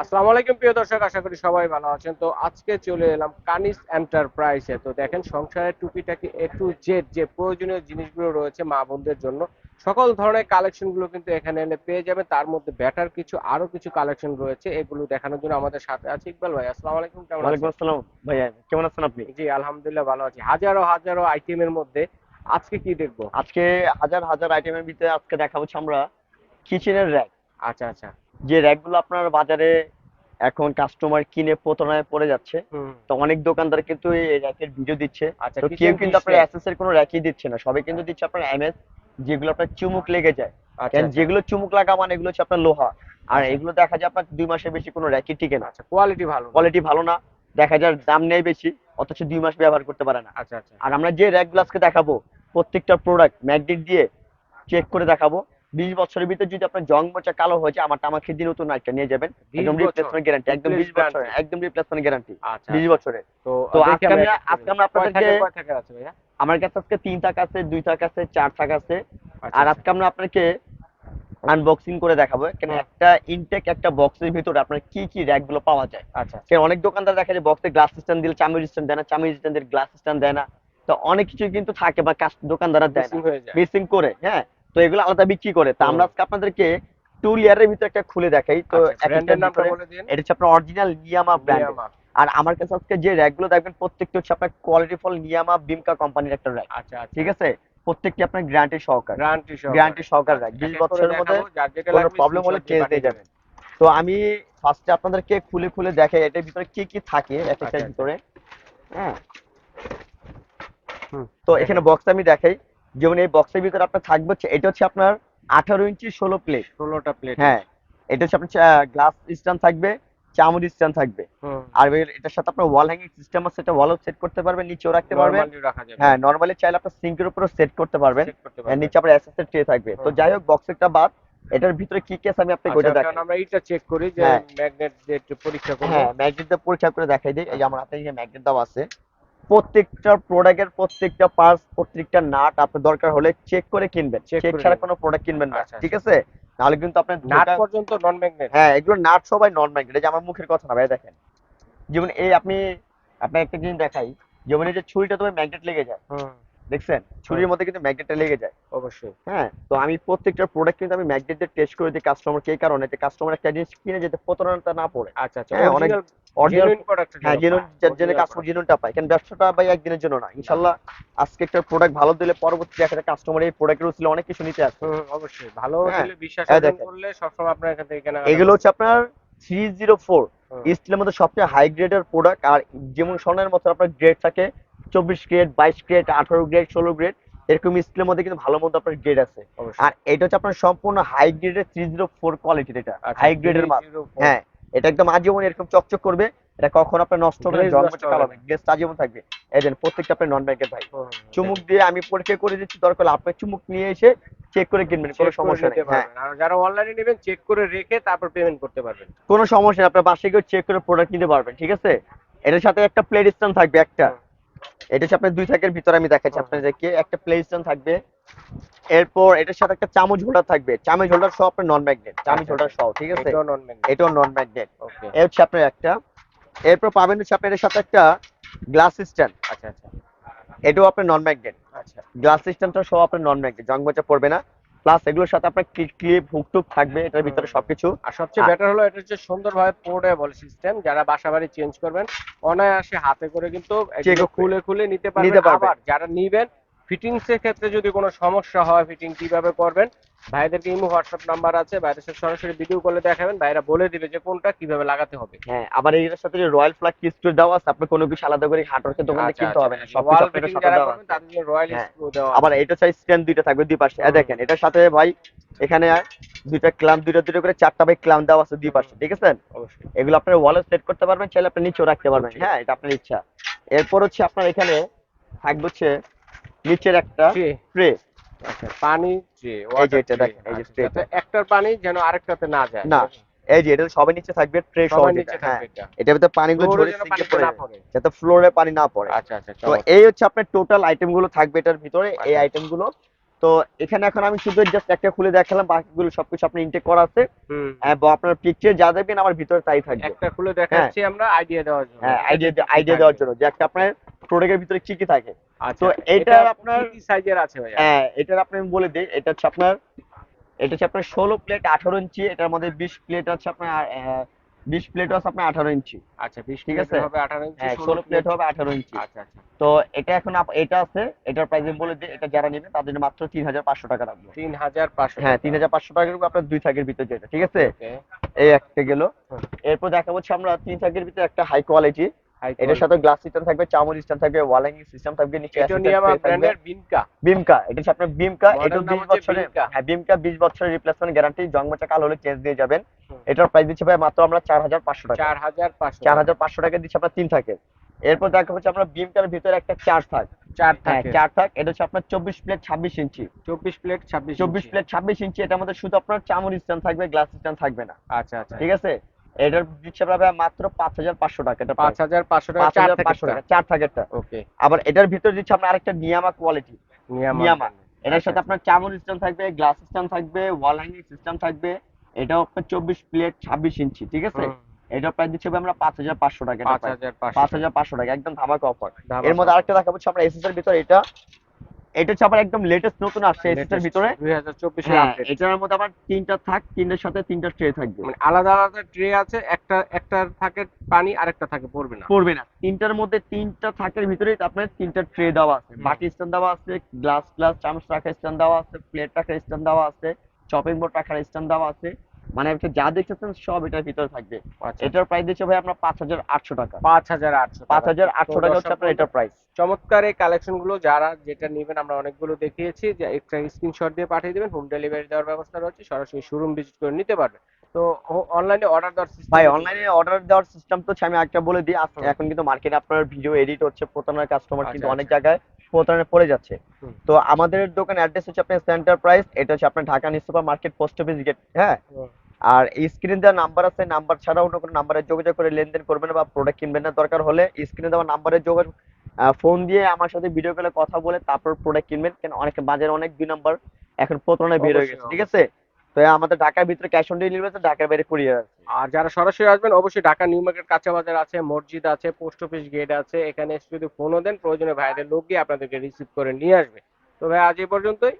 আসসালামু আলাইকুম প্রিয় দর্শক আশা করি সবাই ভালো আছেন। তো আজকে চলে এলাম কানিস এন্টারপ্রাইজে। তো দেখেন সংসারের টুকিটাকি এ টু জেড যে প্রয়োজনীয় জিনিসগুলো রয়েছে মা বোনদের জন্য সকল ধরনের কালেকশনগুলো কিন্তু এখানে এনে পেয়ে যাবেন। তার মধ্যে ব্যাটার কিছু আরও কিছু কালেকশন রয়েছে। এগুলো দেখানোর জন্য আমাদের সাথে আছে ইকবাল ভাই। আসসালামু আলাইকুম কেমন আছেন? আসসালাম। ভাইয়া কেমন আছেন আপনি? জি আলহামদুলিল্লাহ ভালো আছি। হাজারো হাজারো আইটেমের মধ্যে আজকে কি দেখব? আজকে হাজার হাজার আইটেমের ভিতরে আজকে দেখাবো হচ্ছে আমরা কিচেনের র্যাক। আচ্ছা আচ্ছা। যে র্যাকগুলো আপনার বাজারে এখন কাস্টমার কিনে প্রতারণায় পড়ে যাচ্ছে তো অনেক দোকানদার কিন্তু এই র্যাকের ভিডিও দিচ্ছে। আচ্ছা তো কেউ কিন্তু আপনার set। অ্যাসেসের কোনো র্যাকই দিচ্ছে না। সবাই কিন্তু দিচ্ছে আপনার এমএস যেগুলো আপনার চুমুক লেগে যায়। আচ্ছা যেগুলো চুমুক লাগা মানে এগুলো হচ্ছে আপনার লোহা। আর এগুলো দেখা যায় আপনার দুই মাসের বেশি কোনো র্যাকই টিকে না। আচ্ছা কোয়ালিটি ভালো কোয়ালিটি ভালো না। দেখা যায় দাম নেই বেশি অথচ দুই মাস ব্যবহার করতে পারে না। আচ্ছা আচ্ছা। আর আমরা যে র্যাকগুলো আজকে দেখাবো প্রত্যেকটা প্রোডাক্ট ম্যাগনেট দিয়ে চেক করে দেখাবো। বিশ বছরের ভিতরে যদি আপনার জং মোচা কালো হয়ে যায় আমারটা আমাকে দিয়ে নতুন একটা নিয়ে যাবেন। একদম রিপ্লেসমেন্ট গ্যারান্টি একদম বিশ বছরের একদম রিপ্লেসমেন্ট গ্যারান্টি আচ্ছা। বিশ বছরের। তো আজকে আমরা আমরা- এক আজকে আমরা আপনাদেরকে- আমার কাছে আজকে তিন থাক আছে দুই থাক আছে চার থাক আছে। আচ্ছা, আর আজকে আমরা আপনাকে আনবক্সিং করে দেখাবো। কেন হ্যাঁ। একটা ইনটেক একটা বক্সের ভিতরে আপনার কি কি র্যাকগুলো পাওয়া যায়। আচ্ছা সে অনেক দোকানদার দেখা যায় বক্সে গ্লাস স্ট্যান্ড দিলে চামচ স্ট্যান্ড দেয় না চামচ স্ট্যান্ড দিলে গ্লাস স্ট্যান্ড দেয় না। তো অনেক কিছু কিন্তু থাকে বা দোকানদাররা দেয় মিসিং করে হ্যাঁ। তো এগুলো আলাদা বিক্রি করে। তা আমরা। আজকে আপনাদেরকে টু লিয়ারের ভিতরে একটা খুলে দেখাই। তো আচ্ছা, ব্র্যান্ডের নামটা বলে দিন। এটা হচ্ছে আপনার অরিজিনাল নিয়ামা ব্র্যান্ড আর আমার কাছে আজকে যে র্যাকগুলো দেখবেন প্রত্যেকটা হচ্ছে আপনার কোয়ালিটি ফল নিয়ামা বিমকা কোম্পানির একটা র্যাক আচ্ছা আচ্ছা। ঠিক আছে? প্রত্যেকটি আপনার গ্যারান্টি সহকার। গ্যারান্টি সহ গ্যারান্টি সহকার র্যাক বিশ বছরের মধ্যে কোনো প্রবলেম হলে চেঞ্জ দিয়ে যাবেন। তো আমি ফার্স্টে আপনাদেরকে খুলে খুলে দেখাই এটার ভিতরে কি কি থাকে এক আচ্ছা, একটার আচ্ছা। ভিতরে। হ্যাঁ। তো এখানে বক্স আমি দেখাই। যেমন এই বক্সের ভিতরে আপনার থাকবে হচ্ছে এটা হচ্ছে আপনার আঠারো ইঞ্চি ষোলো প্লেট ষোলোটা প্লেট হ্যাঁ এটা হচ্ছে আপনার গ্লাস স্ট্যান্ড থাকবে চামচ স্ট্যান্ড থাকবে। আর এটার সাথে আপনার ওয়াল হ্যাঙ্গিং সিস্টেম আছে এটা ওয়ালও সেট করতে পারবেন নিচেও রাখতে পারবেন। হ্যাঁ নরমালি চাইলে আপনার সিঙ্কের উপরও সেট করতে পারবেন। নিচে আপনার অ্যাসেসের ট্রে থাকবে। তো যাই হোক বক্সেরটা বাদ। এটার ভিতরে কি কেস আমি আপনাকে আচ্ছা, ওইটা দেখাই আমরা এটা চেক করি যে। ম্যাগনেট যে পরীক্ষা করব। হ্যাঁ ম্যাগনেট দিয়ে পরীক্ষা করে দেখাই দিই। এই যে আমার হাতে এই ম্যাগনেট দেওয়া আছে। প্রত্যেকটা প্রোডাক্টের প্রত্যেকটা পার্টস প্রত্যেকটা নাট আপনার দরকার হলে চেক করে কিনবেন। চেক ছাড়া কোনো প্রোডাক্ট কিনবেন না আচ্ছা, ঠিক আছে? তাহলে কিন্তু আপনার নাট পর্যন্ত নন ম্যাগনেট হ্যাঁ এগুলো নাট সবাই নন ম্যাগনেট এই যে আমার মুখের কথা না ভাই দেখেন। যেমন এই আপনি আপনি একটা জিনিস দেখাই যেমন এই যে ছুরিটা তুমি ম্যাগনেট লেগে যায়। হুম। দেখছেন? ছুরির মধ্যে কিন্তু ম্যাগনেটটা লেগে যায়। অবশ্যই। হ্যাঁ তো আমি প্রত্যেকটা প্রোডাক্ট কিন্তু আমি ম্যাগনেট দিয়ে টেস্ট করে দিই কাস্টমারকে এই কারণে যে কাস্টমার একটা জিনিস কিনে যেতে প্রতারণাটা না পড়ে। আচ্ছা আচ্ছা। হ্যাঁ, অনেক অরিজিনাল প্রোডাক্ট হ্যাঁ জেনুইন কাস্টমার জেনুইনটা পায়। কারণ ব্যবসাটা ভাই একদিনের জন্য না। ইনশাল্লাহ আজকে একটা প্রোডাক্ট ভালো দিলে পরবর্তী একটা কাস্টমার এই প্রোডাক্টের অনেক কিছু নিতে আসে হুম অবশ্যই। ভালো হ্যাঁ, দিলে বিশ্বাস করলে সবসময় আপনার এখান থেকে কেনা এগুলো হচ্ছে আপনার থ্রি জিরো ফোর স্টিলের মধ্যে সবচেয়ে হাই গ্রেডের প্রোডাক্ট আর যেমন স্বর্ণের মতো আপনার গ্রেড থাকে চব্বিশ গ্রেড বাইশ গ্রেড আঠারো গ্রেড ষোলো গ্রেড এরকম স্টিলের মধ্যে কিন্তু ভালো মতো আপনার গ্রেড আছে। আর এটা হচ্ছে আপনার সম্পূর্ণ হাই গ্রেডের থ্রি জিরো ফোর কোয়ালিটির এটা। আচ্ছা, হাই গ্রেডের মাল হ্যাঁ এটা একদম আজীবন এরকম চকচক করবে এটা কখনো আপনার নষ্ট হবে গ্লেজ আজীবন থাকবে। এই দেন প্রত্যেকটা আপনার নন ব্যাংকের ভাই। চুমুক দিয়ে আমি পরীক্ষা করে দিচ্ছি দরকার হলে আপনি চুমুক নিয়ে এসে চেক করে কিনবেন কোনো সমস্যা নেই হ্যাঁ। আর যারা অনলাইনে নেবেন চেক করে রেখে তারপর পেমেন্ট করতে পারবেন। কোনো সমস্যা নেই আপনার বাসায় গিয়ে চেক করে প্রোডাক্ট নিতে পারবেন ঠিক আছে? এটার সাথে একটা প্লেট স্ট্যান্ড থাকবে একটা। এটা হচ্ছে আপনার দুই থাকের ভিতরে আমি দেখাচ্ছি। আপনাদেরকে একটা প্লেট স্ট্যান্ড থাকবে এরপর এটার সাথে একটা চামচ হোল্ডার থাকবে। চামচ হোল্ডার সহ আপনার নন ম্যাগনেট চামচ আচ্ছা, হোল্ডার সহ ঠিক আছে? এটাও নন ম্যাগনেট এটাও নন ম্যাগনেট ওকে। এ হচ্ছে আপনার একটা। এরপর পাবেন হচ্ছে আপনার এর সাথে একটা গ্লাস স্ট্যান্ড আচ্ছা আচ্ছা। এটাও আপনার নন ম্যাগনেট আচ্ছা গ্লাস সিস্টেমটা সহ আপনার নন ম্যাগনেট জং মোচা পড়বে না। প্লাস এগুলোর সাথে আপনার ক্লিপ হুকটুক থাকবে এটার ভিতরে সবকিছু। আর সবচেয়ে বেটার হলো এটা হচ্ছে সুন্দরভাবে পোর্টেবল সিস্টেম যারা বাসা বাড়ি চেঞ্জ করবেন অনায়াসে হাতে করে কিন্তু খুলে খুলে নিতে পারবেন। নিতে পারবেন। আবার যারা নিবেন ফিটিংস এর ক্ষেত্রে যদি কোনো সমস্যা হয় ফিটিং কীভাবে করবেন ভাইদেরকে ইমো হোয়াটসঅ্যাপ নাম্বার আছে ভাইদের সাথে সরাসরি ভিডিও কলে দেখাবেন ভাইরা বলে দিবে যে কোনটা কীভাবে লাগাতে হবে। হ্যাঁ আবার এর সাথে যে রয়্যাল ফ্লাগ কিস্টুর দেওয়া আছে আপনি কোনো কিছু আলাদা করে হাটরকে দোকানে আচ্ছা, কিনতে হবে না আচ্ছা, সব কিছু ফিটিং আপনার সাথে যারা দেওয়া আছে। তাদের জন্য রয়্যাল। স্ক্রু দেওয়া আবার এটা চাই স্ট্যান্ড দুইটা থাকবে দুই পাশে। এই দেখেন এটার সাথে ভাই এখানে দুইটা ক্লাম্প দুইটা দুইটা করে চারটা ভাই ক্লাম্প দেওয়া আছে দুই পাশে ঠিক আছে। অবশ্যই। এগুলো আপনার ওয়ালে সেট করতে পারবেন চাইলে আপনি নিচেও রাখতে পারবেন। হ্যাঁ এটা আপনার ইচ্ছা। এরপর হচ্ছে আপনার এখানে থাকবে হচ্ছে নিচের একটা ট্রে আচ্ছা পানি ট্রে এটা দেখেন, এই যে tray একটার পানি যেন আরেকটাতে না যায়। না, এই যে এটা সবাই নিচে থাকবে ট্রে সহ সবার যেটা, নিচে হ্যাঁ থাকবে এটা। ভিতরে পানিগুলো ঝরে যেন পড়ে না যায়, পড়ে। যাতে ফ্লোরে পানি না পড়ে। আচ্ছা আচ্ছা তো এই হচ্ছে আপনার টোটাল আইটেমগুলো থাকবে এটার ভিতরে এই আচ্ছা। আইটেমগুলো তো এখানে এখন আমি শুধু জাস্ট একটা খুলে দেখালাম বাকিগুলো সবকিছু আপনার ইনটেক করা আছে। এবং আপনার পিকচার যা দেখবেন আমার ভিতরে তাই থাকবে। একটা খুলে দেখাচ্ছি আমরা আইডিয়া দেওয়ার জন্য। হ্যাঁ আইডিয়া আইডিয়া দেওয়ার জন্য। যে একটা আপনার প্রোডাক্টের ভিতরে কি কি থাকে। তো এটা এটার আপনার সাইজের আছে ভাইয়া? হ্যাঁ এটার আপনি বলে দিই এটা হচ্ছে আপনার এটা হচ্ছে আপনার ষোলো প্লেট আঠারো ইঞ্চি এটার মধ্যে বিশ প্লেট আছে আপনার বিশ প্লেট আছে আপনার আঠারো ইঞ্চি। আচ্ছা 20 ঠিক আছে? হবে 18 ইঞ্চি হ্যাঁ ষোলো প্লেট হবে আঠারো ইঞ্চি। আচ্ছা আচ্ছা। তো এটা এখন এটা আছে এটার প্রাইস আমি বলে দিই এটা যারা নেবে তাদের জন্য মাত্র তিন হাজার পাঁচশো টাকা রাখব 3500 হ্যাঁ তিন হাজার পাঁচশো টাকা রাখব আপনার দুই থাকের ভিতরে যেটা ঠিক আছে? এই একটা গেল। এরপর দেখা হচ্ছে আমরা তিন থাকের ভিতরে একটা হাই কোয়ালিটি এটার সাথে গ্লাস সিস্টেম থাকবে চামচ সিস্টেম থাকবে ওয়ালিং সিস্টেম থাকবে নিচে এটোনিয়ামা ব্র্যান্ডের বিনকা বিমকা এটা আপনার বিমকা এটা 20 বছরের হ্যাঁ বিমকা 20 বছরের রিপ্লেসমেন্ট গ্যারান্টি জং মোচা কালো হলে চেঞ্জ দিয়ে যাবেন। এটার প্রাইস দিচ্ছি ভাই মাত্র আমরা 4500 টাকা। 4500 4500 টাকা। দিচ্ছি আপনার তিন থাকে। এরপর দেখা হচ্ছে আমরা বিমকার ভিতরে একটা চার থাক। চার হ্যাঁ চার থাক এটা হচ্ছে আপনার 24 plate 26 inch. 24 plate 26 24 plate 26 inch এটার মধ্যে শুধু আপনার চামচ স্ট্যান্ড থাকবে গ্লাস স্ট্যান্ড থাকবে না। আচ্ছা আচ্ছা। ঠিক আছে? এটার দিচ্ছে ভাই মাত্র 5500 টাকা এটা পাঁচ হাজার পাঁচশো টাকা চার 5500 থেকে টাকা চার থাকেরটা ওকে। আবার এটার ভিতরে দিচ্ছে আমরা আরেকটা নিয়ামা কোয়ালিটি নিয়ামা। এটার আচ্ছা, সাথে আপনার চামচ সিস্টেম থাকবে গ্লাস সিস্টেম থাকবে ওয়াল হ্যাঙ্গিং সিস্টেম থাকবে। এটাও আপনার চব্বিশ প্লেট ছাব্বিশ ইঞ্চি ঠিক আছে? এটা প্রাইস দিচ্ছে আমরা পাঁচ হাজার পাঁচশো টাকা পাঁচ হাজার পাঁচ পাঁচশো হাজার পাঁচশো টাকা একদম ধামাকা অফার এর মধ্যে আরেকটা দেখাবো হচ্ছে আমরা এসএস এর ভিতরে এটা এটা হচ্ছে আবার একদম লেটেস্ট নতুন আসছে এর ভিতরে। দুই হাজার চব্বিশের হ্যাঁ আপডেট এটার মধ্যে আবার তিনটা থাক তিনটার সাথে তিনটা ট্রে থাকবে। মানে আলাদা আলাদা ট্রে আছে একটা একটার থাকে পানি আরেকটা থাকে পড়বে না। পড়বে না। তিনটার মধ্যে তিনটা থাকের ভিতরে আপনার তিনটা ট্রে দেওয়া আছে। বাটি স্ট্যান্ড দেওয়া আছে গ্লাস গ্লাস চামচ রাখার স্ট্যান্ড দেওয়া আছে প্লেট রাখার স্ট্যান্ড দেওয়া আছে চপিং বোর্ড রাখার স্ট্যান্ড দেওয়া আছে। মানে আপনি যা দেখতেছেন সব এটার ভিতরে থাকবে। আচ্ছা। এটার প্রাইস দিচ্ছে ভাই আপনার পাঁচ হাজার আটশো টাকা। পাঁচ হাজার আটশো পাঁচ হাজার আটশো টাকা হচ্ছে আপনার এটার প্রাইস চমৎকার এই কালেকশনগুলো যারা যেটা নেবেন আমরা অনেকগুলো দেখিয়েছি যে একটা স্ক্রিনশট দিয়ে পাঠিয়ে দিবেন হোম ডেলিভারি দেওয়ার ব্যবস্থা রয়েছে সরাসরি শোরুম ভিজিট করে নিতে পারবেন। তো অনলাইনে অর্ডার দেওয়ার সিস্টেম ভাই অনলাইনে অর্ডার দেওয়ার সিস্টেম তো আমি একটা বলে দিই এখন কিন্তু মার্কেটে আপনার ভিডিও এডিট হচ্ছে প্রতারণার কাস্টমার কিন্তু আচ্ছা, অনেক আচ্ছা। জায়গায় প্রতারণায় পড়ে যাচ্ছে। তো আমাদের দোকান অ্যাড্রেস হচ্ছে আপনার সেন্টার প্রাইস এটা হচ্ছে আপনার Dhaka new super market post office gate হ্যাঁ? আর স্ক্রিনে দেওয়া নাম্বার আছে নাম্বার ছাড়া অন্য কোনো নাম্বারে যোগাযোগ করে লেনদেন করবেন বা প্রোডাক্ট কিনবেন না। দরকার হলে স্ক্রিনে দেওয়া নাম্বারে যোগাযোগ ফোন দিয়ে আমার সাথে ভিডিও কলে কথা বলে তারপর প্রোডাক্ট কিনবেন। কেন অনেক বাজারে অনেক দুই নাম্বার এখন প্রতারণায় বের হয়ে গেছে ঠিক আছে? আমাদের ঢাকার ভিতরে ক্যাশ অন ডেলিভারি আছে, ঢাকার বাইরে কুরিয়ার আছে। আর যারা সরাসরি আসবেন, অবশ্যই ঢাকা নিউ মার্কেট কাঁচা বাজার আছে, মসজিদ আছে পোস্ট অফিস গেট আছে, এখানে এসে যদি ফোনও দেন, প্রয়োজনে ভাইদের লোক গিয়ে আপনাদেরকে রিসিভ করে নিয়ে আসবে। তো ভাই, আজ এই পর্যন্তই।